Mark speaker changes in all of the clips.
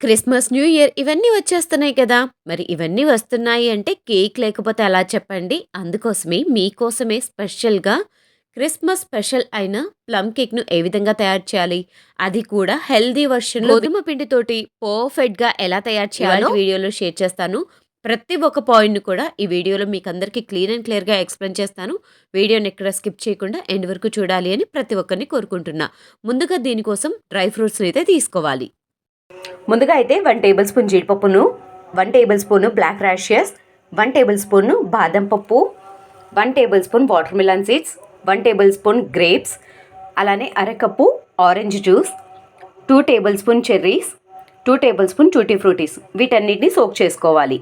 Speaker 1: Christmas, new year ఇవన్నీ వచ్చేస్తున్నాయి కదా! మరి ఇవన్నీ వస్తున్నాయి అంటే కేక్ లేకపోతే ఎలా చెప్పండి? అందుకోసమే మీకోసమే స్పెషల్‌గా క్రిస్మస్ స్పెషల్ అయిన ప్లమ్ కేక్‌ను ఏ విధంగా తయారు చేయాలి? అది కూడా హెల్తీ వెర్షన్‌లో గోధుమ పిండితోటి పర్ఫెక్ట్‌గా ఎలా తయారు చేయాలో వీడియోలో షేర్ చేస్తాను. ప్రతి ఒక్క పాయింట్‌ని కూడా ఈ వీడియోలో మీకందరికీ క్లీన్ అండ్ క్లియర్‌గా ఎక్స్‌ప్లెయిన్ చేస్తాను. వీడియోని ఎక్కడ స్కిప్ చేయకుండా ఎండ్ వరకు చూడాలి అని ప్రతి ఒక్కరిని కోరుకుంటున్నా. ముందుగా దీనికోసం డ్రై ఫ్రూట్స్‌ని అయితే తీసుకోవాలి. ముందుగా అయితే one table spoon జీడిపప్పును one tablespoon black raisins one tablespoon బాదం పప్పు one tablespoon watermelon seeds one tablespoon grapes అలానే అరకప్పు orange juice two tablespoon cherries two tablespoon tutti fruttis వీటన్నిటిని సోక్ చేసుకోవాలి.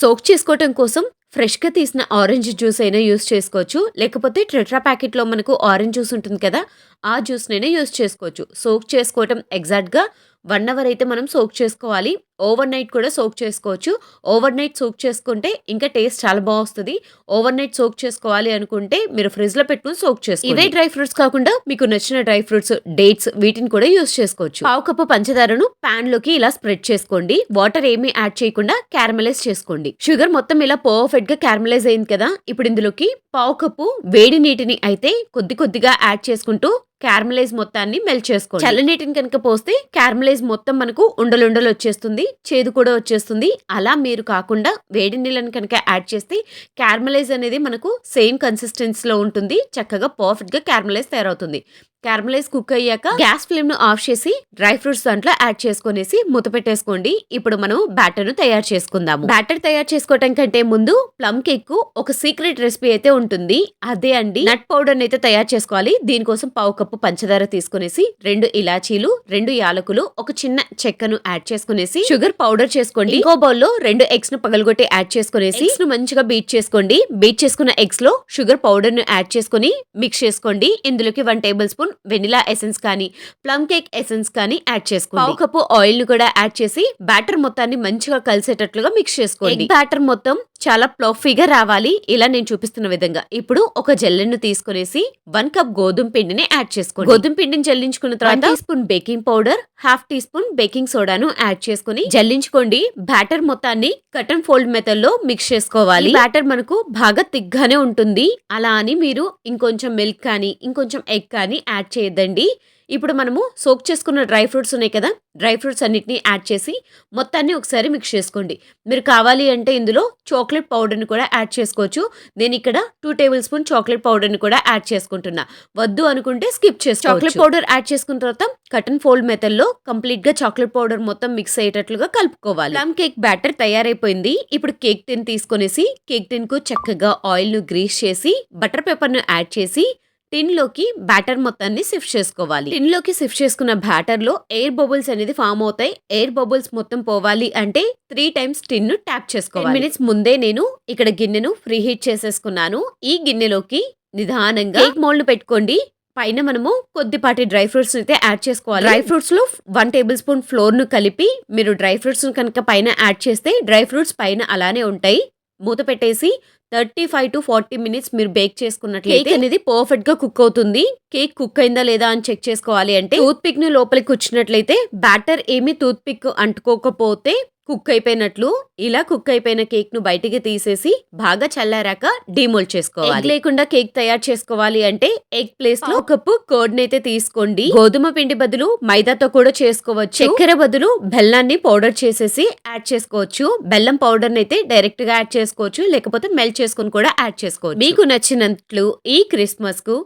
Speaker 1: సోక్ చేసుకోవటం కోసం ఫ్రెష్గా తీసిన ఆరెంజ్ జ్యూస్ అయినా యూస్ చేసుకోవచ్చు. లేకపోతే ట్రెట్రా ప్యాకెట్లో మనకు ఆరెంజ్ జ్యూస్ ఉంటుంది కదా ఆ జ్యూస్నైనా యూస్ చేసుకోవచ్చు. సోక్ చేసుకోవటం ఎగ్జాక్ట్గా వన్ అవర్ అయితే మనం సోక్ చేసుకోవాలి. ఓవర్ నైట్ కూడా సోక్ చేసుకోవచ్చు. ఓవర్ నైట్ సోక్ చేసుకుంటే ఇంకా టేస్ట్ చాలా బాగుంది ఓవర్ నైట్ సోక్ చేసుకోవాలి అనుకుంటే మీరు ఫ్రిడ్జ్లో పెట్టుకుని సోక్ చేసుకోండి. ఇవే డ్రై ఫ్రూట్స్ కాకుండా మీకు నచ్చిన డ్రై ఫ్రూట్స్ డేట్స్ వీటిని కూడా యూస్ చేసుకోవచ్చు. పావు కప్పు పంచదారను లోకి ఇలా స్ప్రెడ్ చేసుకోండి. వాటర్ ఏమీ యాడ్ చేయకుండా క్యారమలైజ్ చేసుకోండి. షుగర్ మొత్తం ఇలా పర్ఫెక్ట్గా క్యారమలైజ్ అయింది కదా! ఇప్పుడు ఇందులోకి పావు కప్పు వేడి నీటిని అయితే కొద్ది కొద్దిగా యాడ్ చేసుకుంటూ క్యారమలైజ్ మొత్తాన్ని మెల్ట్ చేసుకోండి. చల్లనీటిని కనుక పోస్తే క్యారమలైజ్ మొత్తం మనకు ఉండలుండలు వచ్చేస్తుంది చేదు కూడా వచ్చేస్తుంది. అలా మీరు కాకుండా వేడి నీళ్ళని కనుక యాడ్ చేస్తే క్యారమలైజ్ అనేది మనకు సేమ్ కన్సిస్టెన్సీలో ఉంటుంది. చక్కగా పర్ఫెక్ట్గా క్యారమలైజ్ తయారవుతుంది. క్యారమలైజ్ కుక్ అయ్యాక గ్యాస్ ఫ్లేమ్ను ఆఫ్ చేసి డ్రై ఫ్రూట్స్ దాంట్లో యాడ్ చేసుకునేసి మూత పెట్టేసుకోండి. ఇప్పుడు మనం బ్యాటర్ను తయారు చేసుకుందాము. బ్యాటర్ తయారు చేసుకోవటం కంటే ముందు ప్లమ్ కేక్కు ఒక సీక్రెట్ రెసిపీ అయితే ఉంటుంది. అదే అండి. నట్ పౌడర్ అయితే తయారు చేసుకోవాలి. దీనికోసం పావు కప్పు పంచదార తీసుకునేసి రెండు ఇలాచీలు రెండు యాలకులు ఒక చిన్న చెక్కను యాడ్ చేసుకునేసి షుగర్ పౌడర్ చేసుకోండి. ఇంకో బౌల్లో రెండు ఎగ్స్ను పగలగొట్టి యాడ్ చేసుకునేసి ను మంచిగా బీట్ చేసుకోండి. బీట్ చేసుకున్న ఎగ్స్లో షుగర్ పౌడర్ను యాడ్ చేసుకుని మిక్స్ చేసుకోండి. ఇందులోకి one table spoon vanilla essence కానీ ప్లమ్ కేక్ ఎసెన్స్ కానీ యాడ్ చేసుకోండి. పావు కప్పు ఆయిల్ను కూడా యాడ్ చేసి బ్యాటర్ మొత్తాన్ని మంచిగా కలిసేటట్లుగా మిక్స్ చేసుకోండి. బ్యాటర్ మొత్తం చాలా ప్లఫీగా రావాలి. ఇలా నేను చూపిస్తున్న విధంగా. ఇప్పుడు ఒక జల్లెను తీసుకునేసి వన్ కప్ గోధుమ పిండిని యాడ్ చేసుకోండి. గోధుమ పిండిని జల్లించుకున్న తర్వాత teaspoon baking powder half teaspoon baking సోడాను add చేసుకుని జల్లించుకోండి. బ్యాటర్ మొత్తాన్ని కట్ అండ్ ఫోల్డ్ మెథడ్లో మిక్స్ చేసుకోవాలి. బ్యాటర్ మనకు బాగా తిగ్గానే ఉంటుంది. అలా అని మీరు ఇంకొంచెం మిల్క్ కానీ ఇంకొంచెం ఎగ్ కానీ యాడ్ చేయొద్దండి. ఇప్పుడు మనము సోక్ చేసుకున్న డ్రై ఫ్రూట్స్ ఉన్నాయి కదా డ్రై ఫ్రూట్స్ అన్నిటిని యాడ్ చేసి మొత్తాన్ని ఒకసారి మిక్స్ చేసుకోండి. మీరు కావాలి అంటే ఇందులో చాక్లెట్ పౌడర్ని కూడా యాడ్ చేసుకోవచ్చు. నేను ఇక్కడ టూ టేబుల్ స్పూన్ చాక్లెట్ పౌడర్ని కూడా యాడ్ చేసుకుంటున్నా. వద్దు అనుకుంటే స్కిప్ చేసి చాక్లెట్ పౌడర్ యాడ్ చేసుకున్న తర్వాత కటన్ ఫోల్డ్ మెథడ్లో కంప్లీట్గా చాక్లెట్ పౌడర్ మొత్తం మిక్స్ అయ్యేటట్లుగా కలుపుకోవాలి. ప్లమ్ కేక్ బ్యాటర్ తయారైపోయింది. ఇప్పుడు కేక్ టిన్ తీసుకొనేసి కేక్ టిన్కు చక్కగా ఆయిల్ను గ్రీస్ చేసి బటర్ పేపర్ను యాడ్ చేసి టిన్లోకి బ్యాటర్ మొత్తాన్ని షిఫ్ట్ చేసుకోవాలి. టిన్లోకి చేసుకున్న బ్యాటర్లో ఎయిర్ బబుల్స్ అనేది ఫామ్ అవుతాయి. ఎయిర్ బబుల్స్ మొత్తం పోవాలి అంటే త్రీ టైమ్స్ టిన్ను ట్యాప్ చేసుకోవాలి. మినిట్స్ ముందే నేను ఇక్కడ గిన్నెను ఫ్రీ హీట్ చేసేసుకున్నాను. ఈ గిన్నెలోకి నిదానంగా కేక్ మోల్డ్ పెట్టుకోండి. పైన మనము కొద్దిపాటి డ్రై ఫ్రూట్స్ అయితే యాడ్ చేసుకోవాలి. డ్రై ఫ్రూట్స్లో వన్ టేబుల్ స్పూన్ ఫ్లోర్ను కలిపి మీరు డ్రై ఫ్రూట్స్ కనుక పైన యాడ్ చేస్తే డ్రై ఫ్రూట్స్ పైన అలానే ఉంటాయి. మూత పెట్టేసి thirty five to forty minutes మీరు బేక్ చేసుకున్నట్లయితే కేక్ అనేది పర్ఫెక్ట్గా కుక్ అవుతుంది. కేక్ కుక్ అయిందా లేదా అని చెక్ చేసుకోవాలి అంటే టూత్ పిక్ని లోపలికి వచ్చినట్లయితే బ్యాటర్ ఏమి టూత్ పిక్ అంటుకోకపోతే కుక్ అయిపోయినట్లు ఇలా కుక్ అయిపోయిన కేక్ను బయటికి తీసేసి బాగా చల్లారాక డిమోల్డ్ చేసుకోవాలి. ఎగ్ లేకుండా కేక్ తయారు చేసుకోవాలి అంటే ఎగ్ ప్లేస్లో కప్పు కర్డ్ అయితే తీసుకోండి. గోధుమ పిండి బదులు మైదాతో కూడా చేసుకోవచ్చు. చక్కెర బదులు బెల్లాన్ని పౌడర్ చేసేసి యాడ్ చేసుకోవచ్చు. బెల్లం పౌడర్ అయితే డైరెక్ట్గా యాడ్ చేసుకోవచ్చు. లేకపోతే మెల్ట్ చేసుకుని కూడా యాడ్ చేసుకోవచ్చు. మీకు నచ్చినట్లు ఈ క్రిస్మస్కు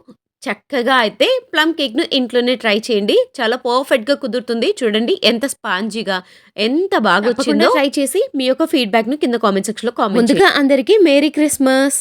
Speaker 1: చక్కగా అయితే ప్లమ్ కేక్ను ఇంట్లోనే ట్రై చేయండి. చాలా పర్ఫెక్ట్గా కుదురుతుంది. చూడండి ఎంత స్పాంజీగా ఎంత బాగా వచ్చిందో ట్రై చేసి మీ యొక్క ఫీడ్బ్యాక్ను కింద కామెంట్ సెక్షన్లో కామెంట్ ముందుగా అందరికి మేరీ క్రిస్మస్!